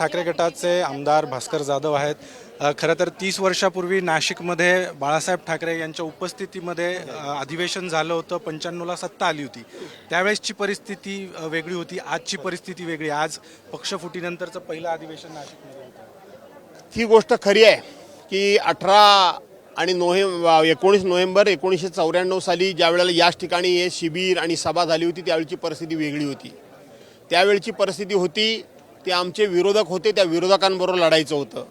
ठाकरे गटाचे आमदार भास्कर जाधव आहेत. खरं तर तीस वर्षापूर्वी नाशिकमध्ये बाळासाहेब ठाकरे यांच्या उपस्थितीमध्ये अधिवेशन झालं होतं पंच्याण्णवला सत्ता आली होती. त्यावेळेसची परिस्थिती वेगळी होती आजची परिस्थिती वेगळी. आज पक्षफुटीनंतरचं पहिलं अधिवेशन नाशिकमध्ये होतं. ही गोष्ट खरी आहे की अठरा आणि नोव्हेंबर एकोणीस नोव्हेंबर एकोणीसशे चौऱ्याण्णव साली ज्या वेळेला याच ठिकाणी हे शिबिर आणि सभा झाली होती त्यावेळची परिस्थिती वेगळी होती. त्यावेळची परिस्थिती होती ते आमचे विरोधक होते त्या विरोधकांबरोबर लढायचं होतं.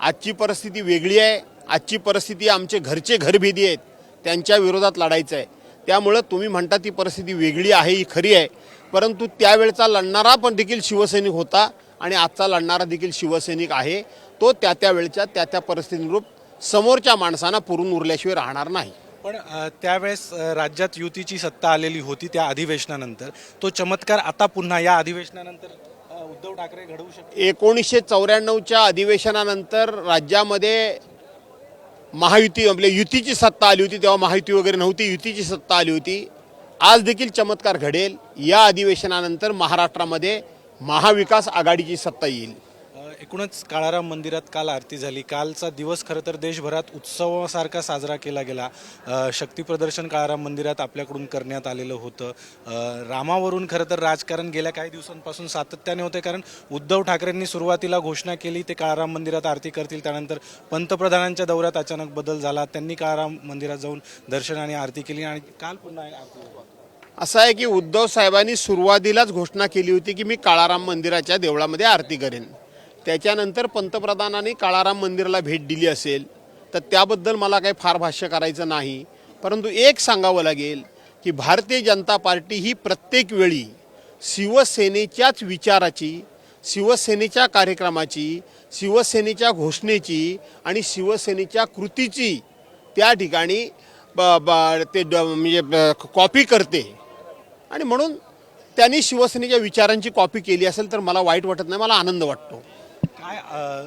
आजची परिस्थिती वेगळी आहे. आजची परिस्थिती आमचे घरचे घरभेदी आहेत. त्यांच्या विरोधात लढायचं आहे. त्यामुळं तुम्ही म्हणता ती परिस्थिती वेगळी आहे ही खरी आहे. परंतु त्यावेळचा लढणारा पण देखील शिवसैनिक होता आणि आजचा लढणारा देखील शिवसैनिक आहे. तो त्या त्या वेळच्या त्या त्या परिस्थितीनुरूप समोरच्या माणसांना पुरून उरल्याशिवाय राहणार नाही. पण त्यावेळेस राज्यात युतीची सत्ता आलेली होती त्या अधिवेशनानंतर. तो चमत्कार आता पुन्हा या अधिवेशनानंतर उद्धव ठाकरे घडवू शकतो एकोणीसशे चौऱ्याण्णवच्या अधिवेशनानंतर राज्यामध्ये महायुती आपल्या युतीची सत्ता आली होती तेव्हा महायुती वगैरे नव्हती युतीची सत्ता आली होती. आज देखील चमत्कार घडेल. या अधिवेशनानंतर महाराष्ट्रामध्ये महाविकास आघाडीची सत्ता येईल. एकूणच काळाराम मंदिरात काल आरती झाली. कालचा दिवस खरं तर देशभरात उत्सवासारखा साजरा केला गेला. शक्तीप्रदर्शन शक्ती प्रदर्शन काळाराम मंदिरात आपल्याकडून करण्यात आलेलं होतं. रामावरून खरं तर राजकारण गेल्या काही दिवसांपासून सातत्याने होते कारण उद्धव ठाकरेंनी सुरुवातीला घोषणा केली ते काळाराम मंदिरात आरती करतील. त्यानंतर पंतप्रधानांच्या दौऱ्यात अचानक बदल झाला. त्यांनी काळाराम मंदिरात जाऊन दर्शन आणि आरती केली. आणि काल पुन्हा आरती असं आहे की उद्धव साहेबांनी सुरुवातीलाच घोषणा केली होती की मी काळाराम मंदिराच्या देवळामध्ये आरती करेन. त्याच्यानंतर पंतप्रधानांनी काळाराम मंदिराला भेट दिली असेल तर त्याबद्दल मला काही फार भाष्य करायचं नाही. परंतु एक सांगावं लागेल की भारतीय जनता पार्टी ही प्रत्येक वेळी शिवसेनेच्याच विचाराची शिवसेनेच्या कार्यक्रमाची शिवसेनेच्या घोषणेची आणि शिवसेनेच्या कृतीची त्या ठिकाणी ब- ब- ते ड- म्हणजे कॉपी करते. आणि म्हणून त्यांनी शिवसेनेच्या विचारांची कॉपी केली असेल तर मला वाईट वाटत नाही मला आनंद वाटतो. काय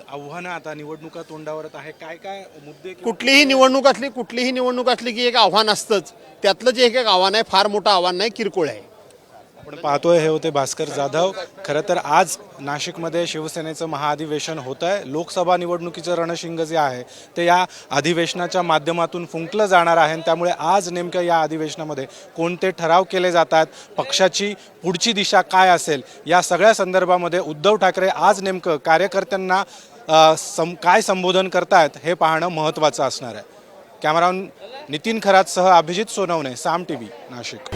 आव्हानं आता निवडणुका तोंडावरत आहे? काय काय मुद्दे कुठलीही निवडणूक असली कुठलीही निवडणूक असली की एक आव्हान असतंच. त्यातलं जे एक एक आव्हान आहे फार मोठं आव्हान नाही किरकोळ आहे. आपण पाहतोय हे होते भास्कर जाधव. खरं तर आज नाशिकमध्ये शिवसेनेचं महाअधिवेशन होत आहे लोकसभा निवडणुकीचं रणशिंग जे आहे ते या अधिवेशनाच्या माध्यमातून फुंकलं जाणार आहे आणि त्यामुळे आज नेमकं या अधिवेशनामध्ये कोणते ठराव केले जातात पक्षाची पुढची दिशा काय असेल या सगळ्या संदर्भामध्ये उद्धव ठाकरे आज नेमकं कार्यकर्त्यांना सम काय संबोधन करतायत हे पाहणं महत्त्वाचं असणार आहे. कॅमेरामन नितीन खरातसह अभिजित सोनवणे साम टी व्ही नाशिक.